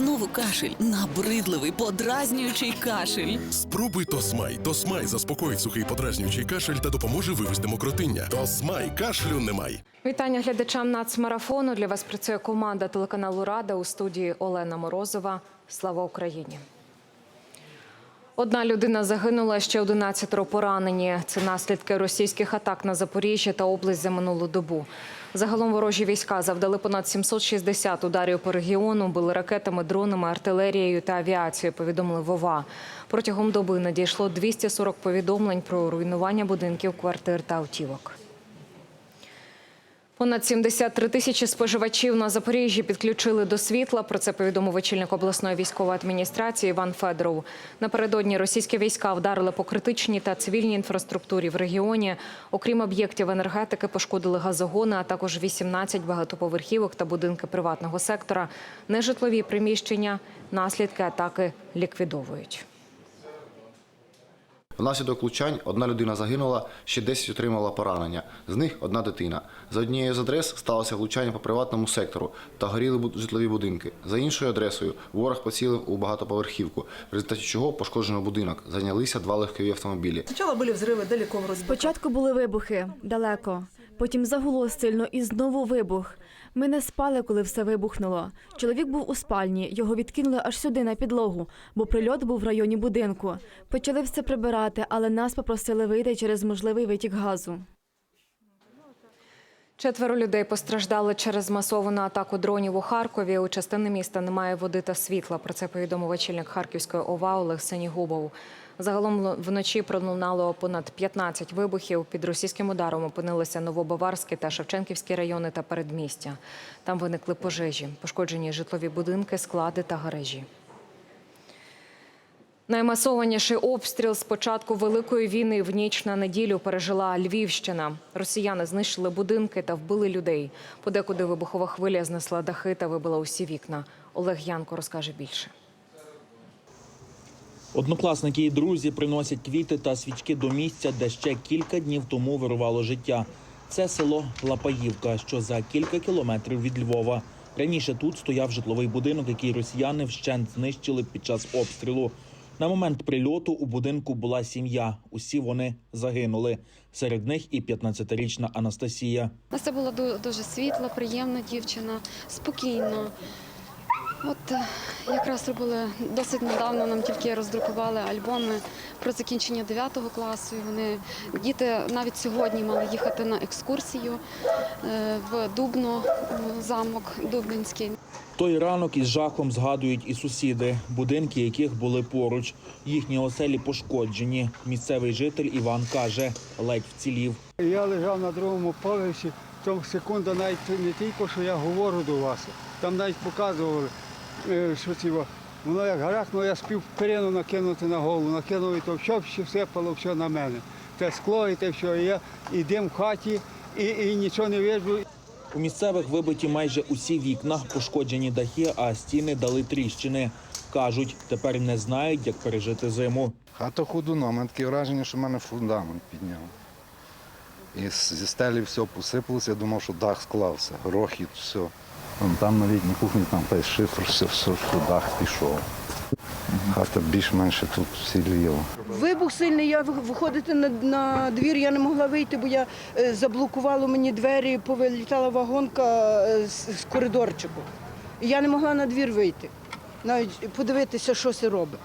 Знову кашель, набридливий, подразнюючий кашель. Спробуй Тосмай. Тосмай заспокоїть сухий подразнюючий кашель та допоможе вивести мокротиння. Тосмай кашлю немає. Вітання глядачам нацмарафону. Для вас працює команда телеканалу Рада у студії Олена Морозова. Слава Україні. Одна людина загинула, ще 11 поранені. Це наслідки російських атак на Запоріжжя та область за минулу добу. Загалом ворожі війська завдали понад 760 ударів по регіону, били ракетами, дронами, артилерією та авіацією. Повідомили ВОВА. Протягом доби надійшло 240 повідомлень про руйнування будинків, квартир та автівок. Понад 73 тисячі споживачів на Запоріжжі підключили до світла. Про це повідомив очільник обласної військової адміністрації Іван Федоров. Напередодні російські війська вдарили по критичній та цивільній інфраструктурі в регіоні. Окрім об'єктів енергетики, пошкодили газогони, а також 18 багатоповерхівок та будинки приватного сектора. Нежитлові приміщення, наслідки атаки ліквідовують. Внаслідок влучань одна людина загинула, ще 10 отримала поранення. З них одна дитина. За однією з адрес сталося влучання по приватному сектору та горіли бу- житлові будинки. За іншою адресою ворог поцілив у багатоповерхівку, в результаті чого пошкоджено будинок. Зайнялися два легкові автомобілі. Сначала были взрывы далеко в Розборке. Спочатку були вибухи далеко, потім загуло сильно і знову вибух. Ми не спали, коли все вибухнуло. Чоловік був у спальні, його відкинули аж сюди на підлогу, бо прильот був в районі будинку. Почали все прибирати, але нас попросили вийти через можливий витік газу. Четверо людей постраждали через масовану атаку дронів у Харкові. У частини міста немає води та світла. Про це повідомив очільник Харківської ОВА Олег Сенігубов. Загалом вночі пролунало понад 15 вибухів. Під російським ударом опинилися Новобаварський та Шевченківські райони та передмістя. Там виникли пожежі, пошкоджені житлові будинки, склади та гаражі. Наймасованіший обстріл з початку великої війни в ніч на неділю пережила Львівщина. Росіяни знищили будинки та вбили людей. Подекуди вибухова хвиля знесла дахи та вибила усі вікна. Олег Янко розкаже більше. Однокласники і друзі приносять квіти та свічки до місця, де ще кілька днів тому вирувало життя. Це село Лапаївка, що за кілька кілометрів від Львова. Раніше тут стояв житловий будинок, який росіяни вщент знищили під час обстрілу. На момент прильоту у будинку була сім'я. Усі вони загинули. Серед них і 15-річна Анастасія. Настя була дуже світла, приємна дівчина, спокійна. От е, якраз робили досить недавно, нам тільки роздрукували альбоми про закінчення 9 класу. І вони діти навіть сьогодні мали їхати на екскурсію е, в Дубно, в замок Дубинський. Той ранок із жахом згадують і сусіди, будинки яких були поруч. Їхні оселі пошкоджені. Місцевий житель Іван каже, ледь вцілів. Я лежав на другому поверсі, тому секунда навіть не тільки, що я говорю до вас, там навіть показували, що ці, воно як гарахнуло, я спів перину накинути на голову, накинув і то все, все всипало все на мене. Те скло і те все, і я і дим в хаті, і, і нічого не виджу. У місцевих вибиті майже усі вікна, пошкоджені дахи, а стіни дали тріщини. Кажуть, тепер не знають, як пережити зиму. Хата ходуна, у мене таке враження, що в мене фундамент підняв. І зі стелі все посипалося, я думав, що дах склався, грохіт, все. Там на літній кухні там весь шифр, все, все, що дах пішов. Хата більш-менше тут всіліла. Вибух сильний, я виходити на, на двір я не могла вийти, бо я е, заблокувало мені двері, повилітала вагонка е, з, з коридорчику. Я не могла на двір вийти, навіть подивитися, що це робить.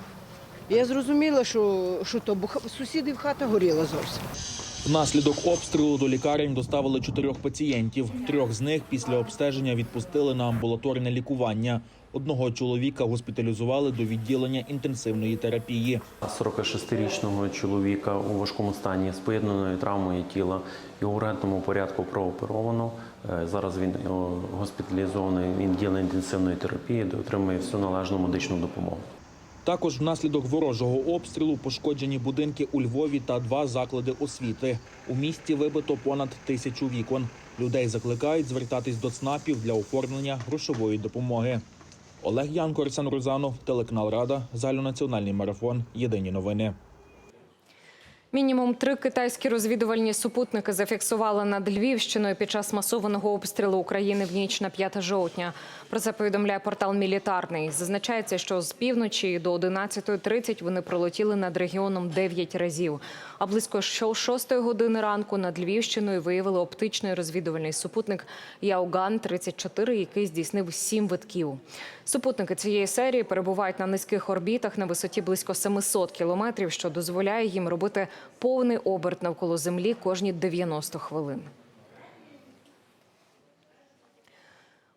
Я зрозуміла, що, що то, бо ха- сусідів хата горіла зовсім. Внаслідок обстрілу до лікарень доставили чотирьох пацієнтів. Трьох з них після обстеження відпустили на амбулаторне лікування. Одного чоловіка госпіталізували до відділення інтенсивної терапії. 46-річного чоловіка у важкому стані з поєднаною травмою тіла і у ургентному порядку прооперовано. Е, Зараз він е, госпіталізований в відділення інтенсивної терапії, де отримує всю належну медичну допомогу. Також внаслідок ворожого обстрілу пошкоджені будинки у Львові та два заклади освіти. У місті вибито понад тисячу вікон. Людей закликають звертатись до ЦНАПів для оформлення грошової допомоги. Олег Янко, Арсен Розанов, телеканал Рада, загальнонаціональний марафон. Єдині новини. Мінімум три китайські розвідувальні супутники зафіксували над Львівщиною під час масованого обстрілу України в ніч на 5 жовтня. Про це повідомляє портал Мілітарний. Зазначається, що з півночі до 11.30 вони пролетіли над регіоном 9 разів. А близько 6 години ранку над Львівщиною виявили оптичний розвідувальний супутник Яуган-34, який здійснив сім витків. Супутники цієї серії перебувають на низьких орбітах на висоті близько 700 кілометрів, що дозволяє їм робити повний оберт навколо Землі кожні 90 хвилин.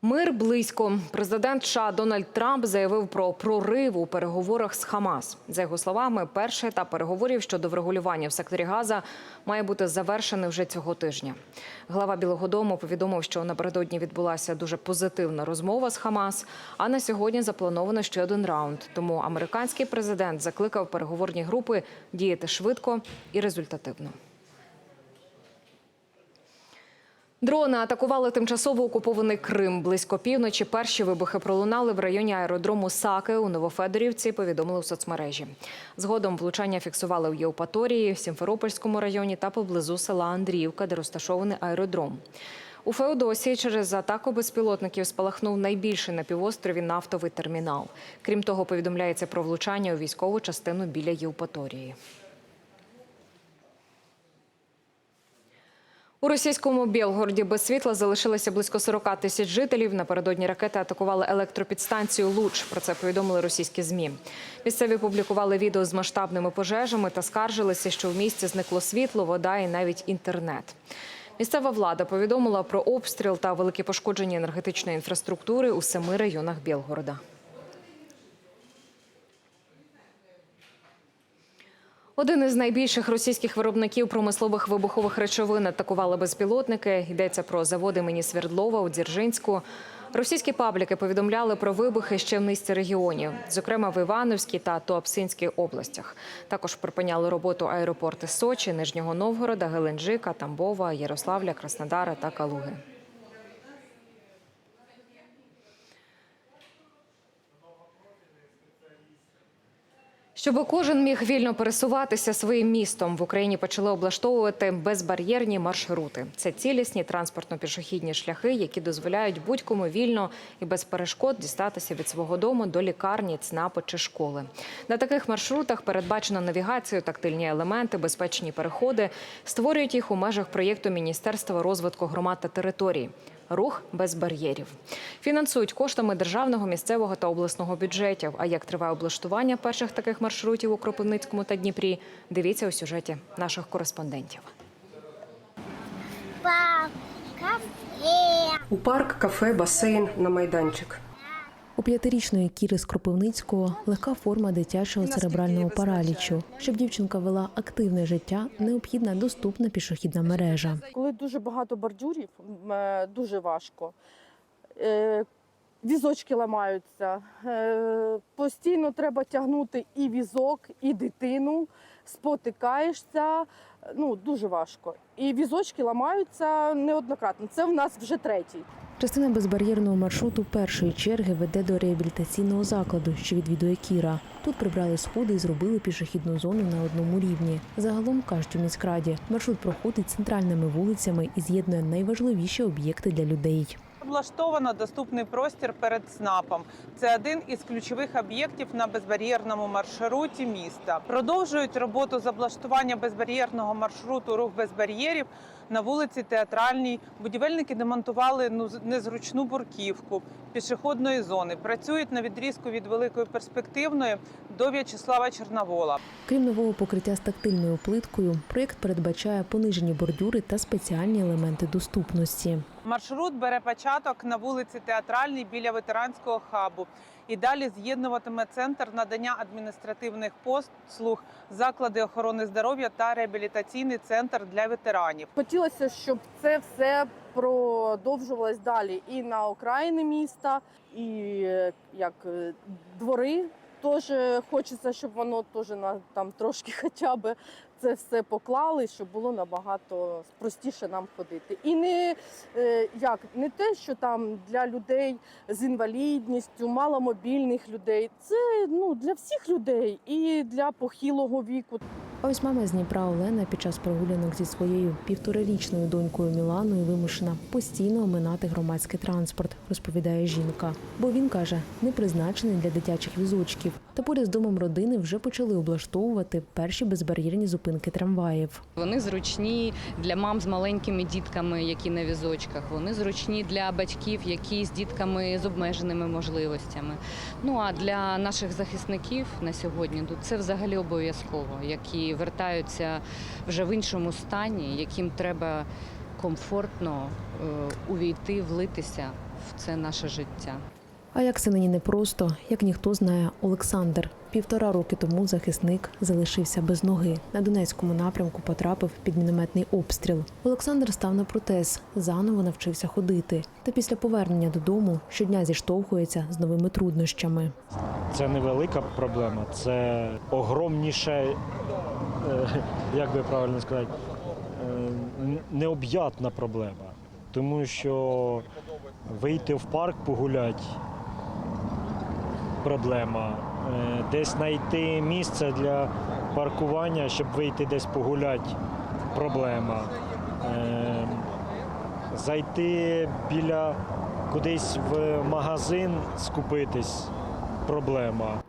Мир близько. Президент США Дональд Трамп заявив про прорив у переговорах з Хамас. За його словами, перший етап переговорів щодо врегулювання в секторі Газа має бути завершений вже цього тижня. Глава Білого Дому повідомив, що напередодні відбулася дуже позитивна розмова з Хамас. А на сьогодні заплановано ще один раунд. Тому американський президент закликав переговорні групи діяти швидко і результативно. Дрони атакували тимчасово окупований Крим. Близько півночі перші вибухи пролунали в районі аеродрому Саки у Новофедорівці. Повідомили у соцмережі. Згодом влучання фіксували у Євпаторії, в Сімферопольському районі та поблизу села Андріївка, де розташований аеродром. У Феодосії через атаку безпілотників спалахнув найбільший на півострові нафтовий термінал. Крім того, повідомляється про влучання у військову частину біля Євпаторії. У російському Білгороді без світла залишилося близько 40 тисяч жителів. Напередодні ракети атакували електропідстанцію Луч. Про це повідомили російські змі. Місцеві публікували відео з масштабними пожежами та скаржилися, що в місті зникло світло, вода і навіть інтернет. Місцева влада повідомила про обстріл та великі пошкодження енергетичної інфраструктури у семи районах Білгорода. Один із найбільших російських виробників промислових вибухових речовин атакували безпілотники. Йдеться про заводи імені Свердлова у Дзержинську. Російські пабліки повідомляли про вибухи ще в низці регіонів, зокрема в Івановській та Туапсинській областях. Також припиняли роботу аеропорти Сочі, Нижнього Новгорода, Геленджика, Тамбова, Ярославля, Краснодара та Калуги. Щоб кожен міг вільно пересуватися своїм містом, в Україні почали облаштовувати безбар'єрні маршрути. Це цілісні транспортно-пішохідні шляхи, які дозволяють будь-кому вільно і без перешкод дістатися від свого дому до лікарні, ЦНАПу чи школи. На таких маршрутах передбачено навігацію, тактильні елементи, безпечні переходи. Створюють їх у межах проєкту Міністерства розвитку громад та територій. Рух без бар'єрів фінансують коштами державного, місцевого та обласного бюджетів. А як триває облаштування перших таких маршрутів у Кропивницькому та Дніпрі? Дивіться у сюжеті наших кореспондентів. У парк, кафе, басейн на майданчик. У п'ятирічної Кіри з Кропивницького легка форма дитячого церебрального паралічу. Щоб дівчинка вела активне життя, необхідна доступна пішохідна мережа. Коли дуже багато бордюрів, е, дуже важко. Е, Візочки ламаються. Е, Постійно треба тягнути і візок, і дитину. Спотикаєшся. Ну, дуже важко. І візочки ламаються неоднократно. Це в нас вже третій. Частина безбар'єрного маршруту першої черги веде до реабілітаційного закладу, що відвідує Кіра. Тут прибрали сходи і зробили пішохідну зону на одному рівні. Загалом кажуть у міськраді, маршрут проходить центральними вулицями і з'єднує найважливіші об'єкти для людей. Облаштовано доступний простір перед СНАПом. Це один із ключових об'єктів на безбар'єрному маршруті міста. Продовжують роботу з облаштування безбар'єрного маршруту рух без бар'єрів на вулиці Театральній. Будівельники демонтували ну, незручну бурківку пішохідної зони. Працюють на відрізку від великої перспективної до В'ячеслава Чорновола. Крім нового покриття з тактильною плиткою, проєкт передбачає понижені бордюри та спеціальні елементи доступності. Маршрут бере початок на вулиці Театральній біля ветеранського хабу. І далі з'єднуватиме центр надання адміністративних послуг, заклади охорони здоров'я та реабілітаційний центр для ветеранів. Хотілося, щоб це все продовжувалось далі і на окраїни міста, і е, як е, двори. Теж хочеться, щоб воно теж на там трошки хоча б це все поклали, щоб було набагато простіше нам ходити. І не е, як не те, що там для людей з інвалідністю, маломобільних людей. Це ну для всіх людей і для похилого віку. А ось мама з Дніпра Олена під час прогулянок зі своєю півторарічною донькою Міланою вимушена постійно оминати громадський транспорт, розповідає жінка. Бо він каже, не призначений для дитячих візочків. Та поряд з домом родини вже почали облаштовувати перші безбар'єрні зупинки трамваїв. Вони зручні для мам з маленькими дітками, які на візочках. Вони зручні для батьків, які з дітками з обмеженими можливостями. Ну а для наших захисників на сьогодні тут це взагалі обов'язково, які вертаються вже в іншому стані, яким треба комфортно е, увійти, влитися в це наше життя. А як це нині непросто, як ніхто знає Олександр. Півтора роки тому захисник залишився без ноги. На Донецькому напрямку потрапив під мінометний обстріл. Олександр став на протез, заново навчився ходити. Та після повернення додому щодня зіштовхується з новими труднощами. Це невелика проблема, це огромніше, е, як би правильно сказати, е, необ'ятна проблема. Тому що вийти в парк погуляти проблема. Е, Десь знайти місце для паркування, щоб вийти десь погуляти проблема. Е, Зайти біля кудись в магазин скупитись проблема.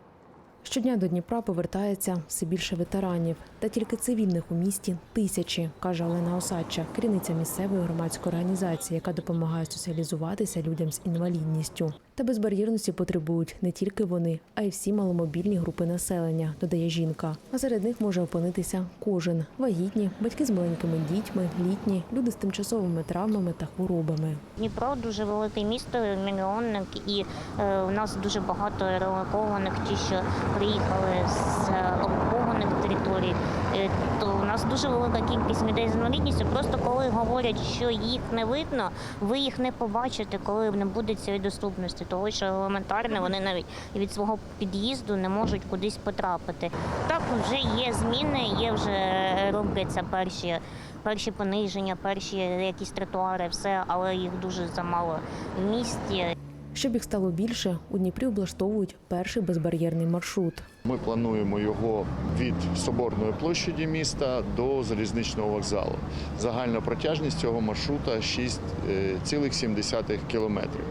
Щодня до Дніпра повертається все більше ветеранів, та тільки цивільних у місті тисячі, каже Олена Осадча, керівниця місцевої громадської організації, яка допомагає соціалізуватися людям з інвалідністю. Та безбар'єрності потребують не тільки вони, а й всі маломобільні групи населення, додає жінка. А серед них може опинитися кожен вагітні, батьки з маленькими дітьми, літні, люди з тимчасовими травмами та хворобами. Дніпро дуже велике місто, мільйонник, і е, у нас дуже багато релокованих, ті, що приїхали з е, окупованих територій. Е, то у нас дуже велика кількість людей з інвалідністю. Просто коли говорять, що їх не видно, ви їх не побачите, коли не буде цієї доступності. Того що елементарно вони навіть від свого під'їзду не можуть кудись потрапити. Так вже є зміни, є вже е, робляться перші. Перші пониження, перші якісь тротуари, все, але їх дуже замало в місті. Щоб їх стало більше, у Дніпрі облаштовують перший безбар'єрний маршрут. Ми плануємо його від Соборної площаді міста до залізничного вокзалу. Загальна протяжність цього маршрута 6,7 кілометрів.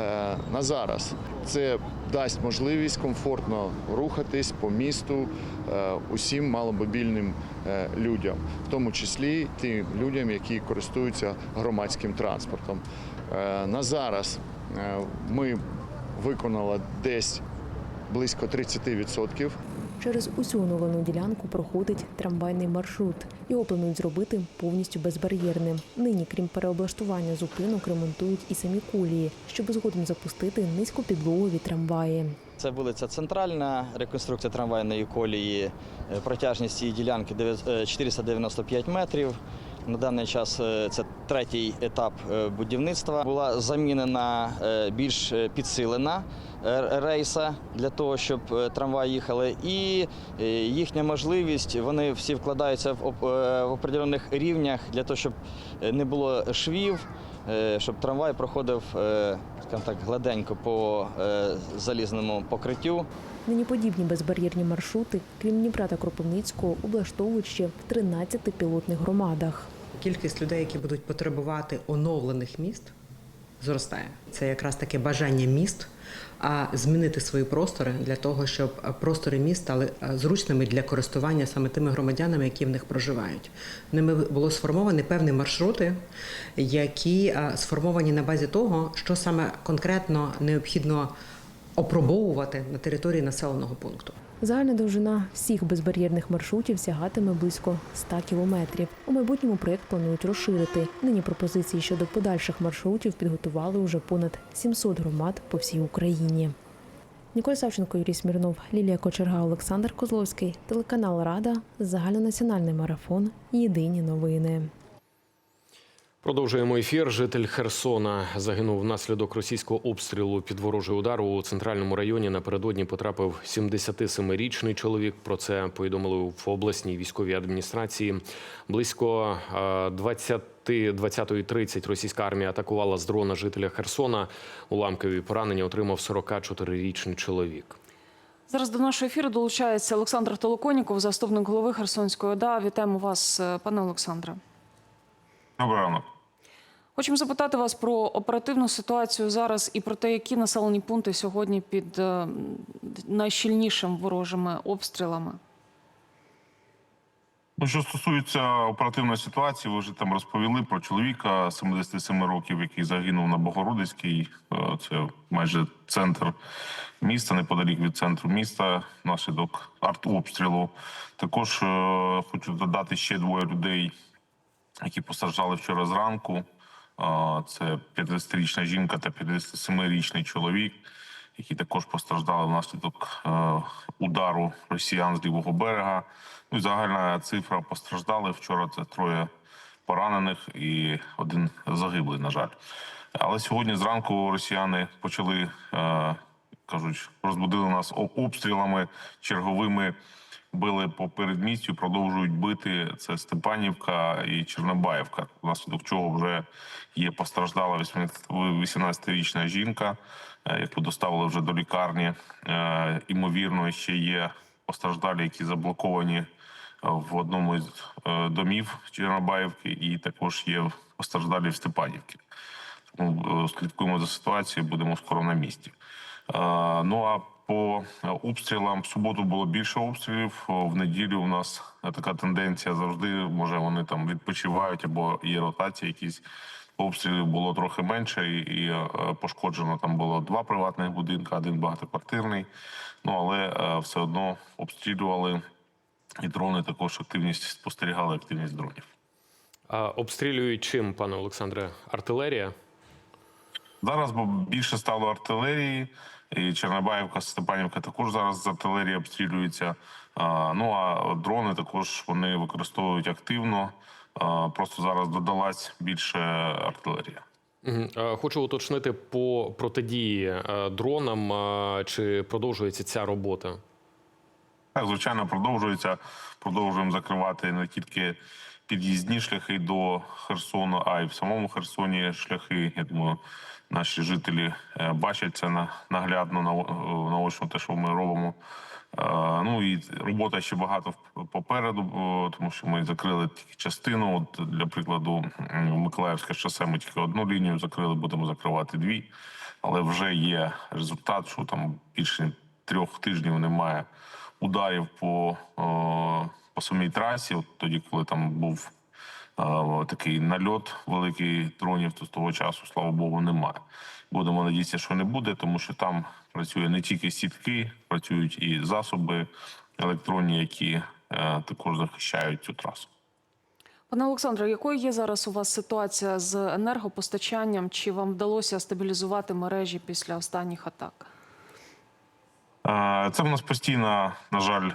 Е, На зараз це дасть можливість комфортно рухатись по місту е, усім маломобільним е, людям, в тому числі тим людям, які користуються громадським транспортом. Е, На зараз е, ми виконали десь близько 30%. Через усю оновлену ділянку проходить трамвайний маршрут. Його планують зробити повністю безбар'єрним. Нині, крім переоблаштування зупинок, ремонтують і самі колії, щоб згодом запустити низькопідлогові трамваї. Це вулиця Центральна, реконструкція трамвайної колії, е, протяжність цієї ділянки дев'ят- е, 495 метрів. На даний час е, це третій етап е, будівництва. Була замінена е, більш підсилена рейса для того, щоб трамваї їхали. І їхня можливість, вони всі вкладаються в оп- в определених рівнях для того, щоб не було швів, щоб трамвай проходив так, гладенько по залізному покриттю. Нині подібні безбар'єрні маршрути, крім Дніпра та Кропивницького, облаштовують ще в 13 пілотних громадах. Кількість людей, які будуть потребувати оновлених міст, зростає. Це якраз таке бажання міст а змінити свої простори для того, щоб простори міст стали е, зручними для користування саме тими громадянами, які в них проживають. Ними було сформовані певні маршрути, які е, сформовані на базі того, що саме конкретно необхідно опробовувати на території населеного пункту. Загальна довжина всіх безбар'єрних маршрутів сягатиме близько 100 кілометрів. У майбутньому проєкт планують розширити. Нині пропозиції щодо подальших маршрутів підготували вже понад 700 громад по всій Україні. Ніколь Савченко, Юрій Смірнов, Лілія Кочерга, Олександр Козловський, телеканал Рада, загальнонаціональний марафон. Єдині новини. Продовжуємо ефір. Житель Херсона загинув внаслідок російського обстрілу під ворожий удар у центральному районі. Напередодні потрапив 77-річний чоловік. Про це повідомили в обласній військовій адміністрації. Близько е, 20 20.30 російська армія атакувала з дрона жителя Херсона. Уламкові поранення отримав 44-річний чоловік. Зараз до нашого ефіру долучається Олександр Толоконіков, заступник голови Херсонської ОДА. Вітаємо вас, е, пане Олександре. Доброго ранок. Хочемо запитати вас про оперативну ситуацію зараз і про те, які населені пункти сьогодні під е, найщільнішим ворожими обстрілами. Ну, що стосується оперативної ситуації, ви вже там розповіли про чоловіка 77 років, який загинув на Богородицькій. Е, Це майже центр міста, неподалік від центру міста, внаслідок артобстрілу. Також е, хочу додати ще двоє людей, які постраждали вчора зранку. Це 50-річна жінка та 57-річний чоловік, які також постраждали внаслідок е, удару росіян з лівого берега. Ну і загальна цифра постраждалих вчора. Це троє поранених і один загиблий, на жаль. Але сьогодні зранку росіяни почали е, кажуть, розбудили нас обстрілами черговими. Били по передмістю, продовжують бити. Це Степанівка і Чорнобаївка, внаслідок чого вже є постраждала 18-річна жінка, е, яку доставили вже до лікарні. Е, Імовірно, ще є постраждалі, які заблоковані е, в одному із е, домів Чорнобаївки, і також є постраждалі в Степанівці. Тому е, слідкуємо за ситуацією, будемо скоро на місці. Ну а по е, обстрілам в суботу було більше обстрілів. В неділю у нас е, така тенденція завжди. Може вони там відпочивають або є ротація. Якісь обстрілів було трохи менше, і, і е, пошкоджено там було два приватних будинки, один багатоквартирний. Ну але е, все одно обстрілювали. І дрони також активність спостерігали активність дронів. А обстрілюють чим, пане Олександре? Артилерія? Зараз бо більше стало артилерії, і Чернобаївка, Степанівка також зараз з артилерії обстрілюються. Ну а дрони також вони використовують активно. Просто зараз додалась більше артилерія. Хочу уточнити по протидії е, дронам. Чи продовжується ця робота? Так, звичайно, продовжується. Продовжуємо закривати не тільки під'їзні шляхи до Херсону, а й в самому Херсоні шляхи. Я думаю, наші жителі е, бачать це на наглядно на наочно те, що ми робимо. Е, Ну і робота ще багато попереду, тому що ми закрили тільки частину. От для прикладу, Миколаївське шосе ми тільки одну лінію закрили, будемо закривати дві. Але вже є результат, що там більше трьох тижнів немає ударів по, по самій трасі. От тоді, коли там був е, такий нальот великий дронів, то з того часу, слава Богу, немає. Будемо надіятися, що не буде, тому що там працює не тільки сітки, працюють і засоби електронні, які е, також захищають цю трасу. Пане Олександре, якою є зараз у вас ситуація з енергопостачанням? Чи вам вдалося стабілізувати мережі після останніх атак? Е, Це в нас постійна, на жаль,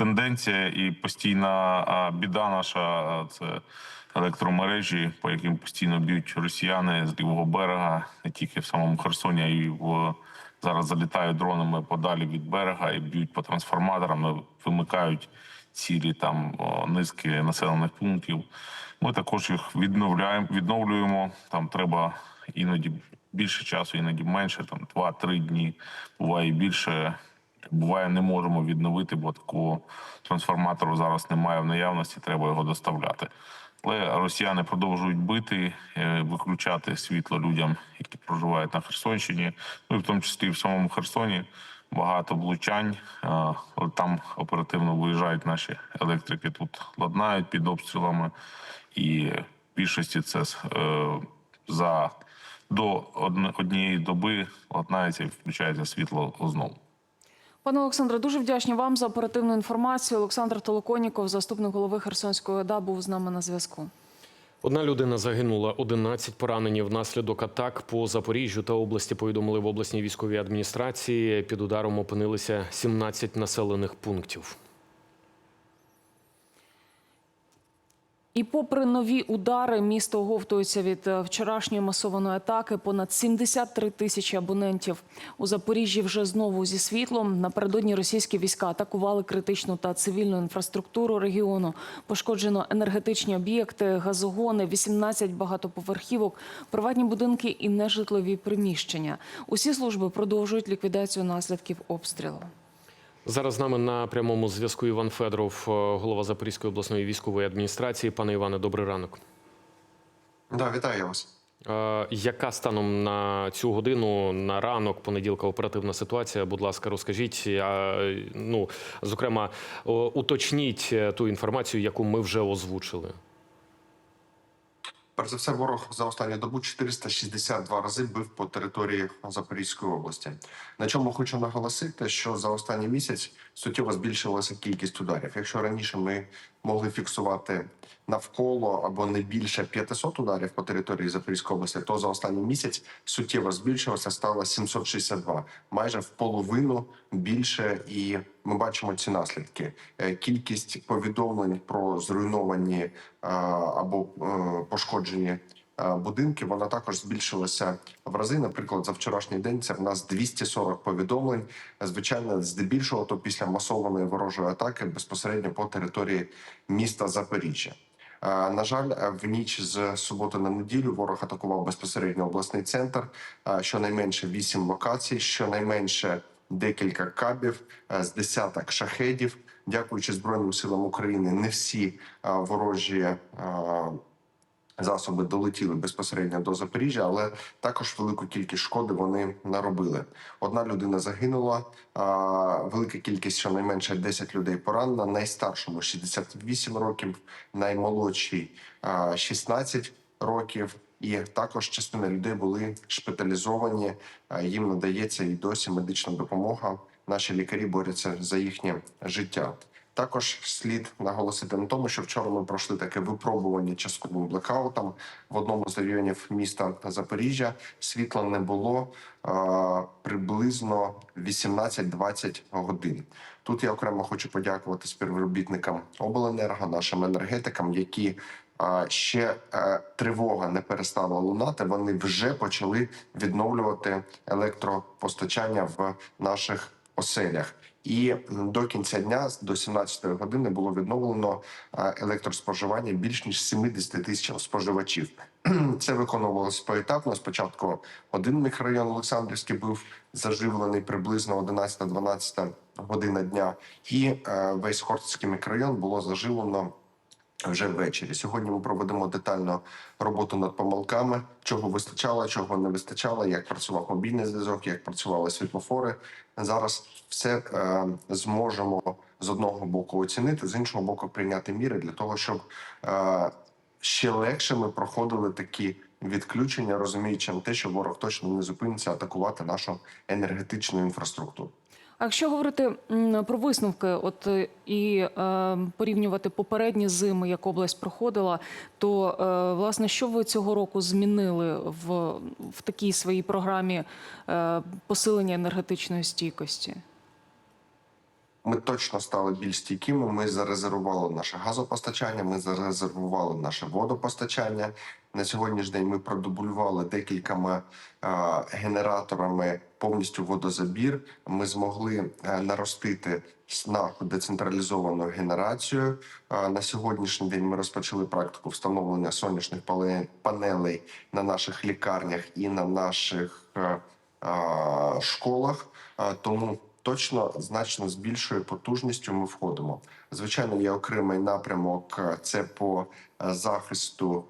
тенденція і постійна біда наша це електромережі, по яким постійно б'ють росіяни з лівого берега, не тільки в самому Херсоні, а й в зараз залітають дронами подалі від берега і б'ють по трансформаторам, вимикають цілі там низки населених пунктів. Ми також їх відновляємо, відновлюємо. Там треба іноді більше часу, іноді менше, там 2-3 дні, буває більше. Буває, не можемо відновити, бо такого трансформатору зараз немає в наявності, треба його доставляти. Але росіяни продовжують бити, е, виключати світло людям, які проживають на Херсонщині. Ну і в тому числі в самому Херсоні багато влучань. е, там оперативно виїжджають наші електрики, тут ладнають під обстрілами. І в більшості це е, за до однієї доби ладнається і включається світло знову. Пане Олександре, дуже вдячні вам за оперативну інформацію. Олександр Толоконіков, заступник голови Херсонської ОДА, був з нами на зв'язку. Одна людина загинула, 11 поранені внаслідок атак по Запоріжжю та області. Повідомили в обласній військовій адміністрації. Під ударом опинилися 17 населених пунктів. І попри нові удари, місто оговтується від е, вчорашньої масованої атаки. Понад 73 тисячі абонентів у Запоріжжі вже знову зі світлом. Напередодні російські війська атакували критичну та цивільну інфраструктуру регіону. Пошкоджено енергетичні об'єкти, газогони, 18 багатоповерхівок, приватні будинки і нежитлові приміщення. Усі служби продовжують ліквідацію наслідків обстрілу. Зараз з нами на прямому зв'язку Іван Федоров, е, голова Запорізької обласної військової адміністрації. Пане Іване, добрий ранок. Да, вітаю вас. Е, Яка станом на цю годину на ранок понеділка оперативна ситуація? Будь ласка, розкажіть. А, Ну зокрема, уточніть е, ту інформацію, яку ми вже озвучили. Перш за все, ворог за останню добу 462 рази бив по території Запорізької області. На чому хочу наголосити, що за останній місяць суттєво збільшилася кількість ударів. Якщо раніше ми могли фіксувати навколо або не більше 500 ударів по території Запорізької області, то за останній місяць суттєво збільшилося, стало 762, майже в половину більше, і ми бачимо ці наслідки. Е, Кількість повідомлень про зруйновані або е, пошкоджені е, будинки, вона також збільшилася в рази. Наприклад, за вчорашній день це в нас 240 повідомлень. Звичайно, здебільшого то після масованої ворожої атаки безпосередньо по території міста Запоріжжя. Е, На жаль, е, в ніч з суботи на неділю ворог атакував безпосередньо обласний центр. Щонайменше вісім локацій, щонайменше декілька кабів, з десяток шахедів. Дякуючи Збройним силам України, не всі ворожі засоби долетіли безпосередньо до Запоріжжя, але також велику кількість шкоди вони наробили. Одна людина загинула, велика кількість, щонайменше 10 людей поранена. Найстаршому 68 років, наймолодшій а, 16 років. І також частина людей були шпиталізовані. Їм надається і досі медична допомога. Наші лікарі борються за їхнє життя. Також слід наголосити на тому, що вчора ми пройшли таке випробування частковим блекаутом в одному з районів міста Запоріжжя. Світла не було а, приблизно 18-20 годин. Тут я окремо хочу подякувати співробітникам обленерго, нашим енергетикам, які ще е, тривога не перестала лунати. Вони вже почали відновлювати електропостачання в наших оселях. І до кінця дня, до 17 години, було відновлено електроспоживання більш ніж 70 тисяч споживачів. Це виконувалось поетапно. Спочатку один мікрорайон Олександрівський був заживлений приблизно 11-12 година дня, і е, весь Хортський мікрорайон було заживлено вже ввечері. Сьогодні ми проведемо детально роботу над помилками, чого вистачало, чого не вистачало, як працював мобільний зв'язок, як працювали світлофори. Зараз все е, зможемо з одного боку оцінити, з іншого боку, прийняти міри для того, щоб е, ще легше ми проходили такі відключення, розуміючи те, що ворог точно не зупиниться атакувати нашу енергетичну інфраструктуру. Якщо говорити про висновки, от е, і е, порівнювати попередні зими, як область проходила, то е, власне що ви цього року змінили в, в такій своїй програмі е, посилення енергетичної стійкості? Ми точно стали більш стійкими. Ми зарезервували наше газопостачання, ми зарезервували наше водопостачання. На сьогоднішній день ми продублювали декількома генераторами повністю водозабір. Ми змогли е, наростити на децентралізовану генерацію. На сьогоднішній день ми розпочали практику встановлення сонячних панелей на наших лікарнях і на наших е, школах. Тому точно значно з більшою потужністю ми входимо. Звичайно, є окремий напрямок. е, Це по захисту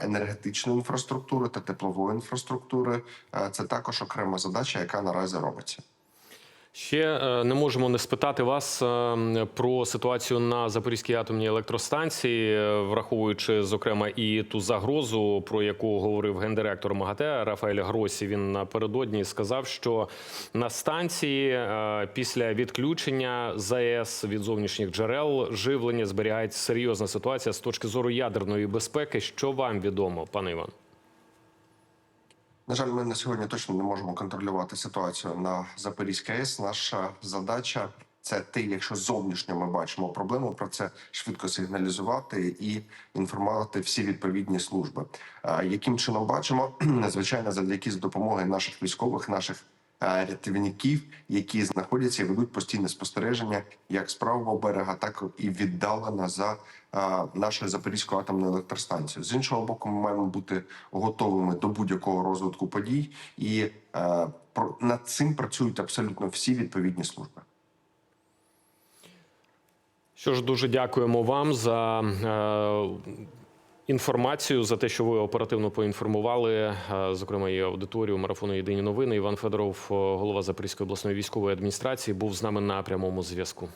енергетичної інфраструктури та теплової інфраструктури. Е, Це також окрема задача, яка наразі робиться. Ще е, не можемо не спитати вас е, про ситуацію на Запорізькій атомній електростанції, е, враховуючи зокрема і ту загрозу, про яку говорив гендиректор МАГАТЕ Рафаель Гросі. Він напередодні сказав, що на станції після відключення ЗАЕС від зовнішніх джерел живлення зберігається серйозна ситуація з точки зору ядерної безпеки. Що вам відомо, пане Іван? На жаль, ми на сьогодні точно не можемо контролювати ситуацію на Запорізькій АЕС. Наша задача це те, якщо зовнішньо ми бачимо проблему, про це швидко сигналізувати і інформувати всі відповідні служби. Яким чином бачимо? Звичайно, завдяки з допомогою наших військових, наших рятівників, які знаходяться і ведуть постійне спостереження як з правого берега, так і віддалено за е, нашою Запорізькою атомною електростанцією. З іншого боку, ми маємо бути готовими до будь-якого розвитку подій, і е, над цим працюють абсолютно всі відповідні служби. Що ж, дуже дякуємо вам за е, інформацію, за те, що ви оперативно поінформували, е, зокрема, і аудиторію марафону Єдині новини. Іван Федоров, е, голова Запорізької обласної військової адміністрації, був з нами на прямому зв'язку.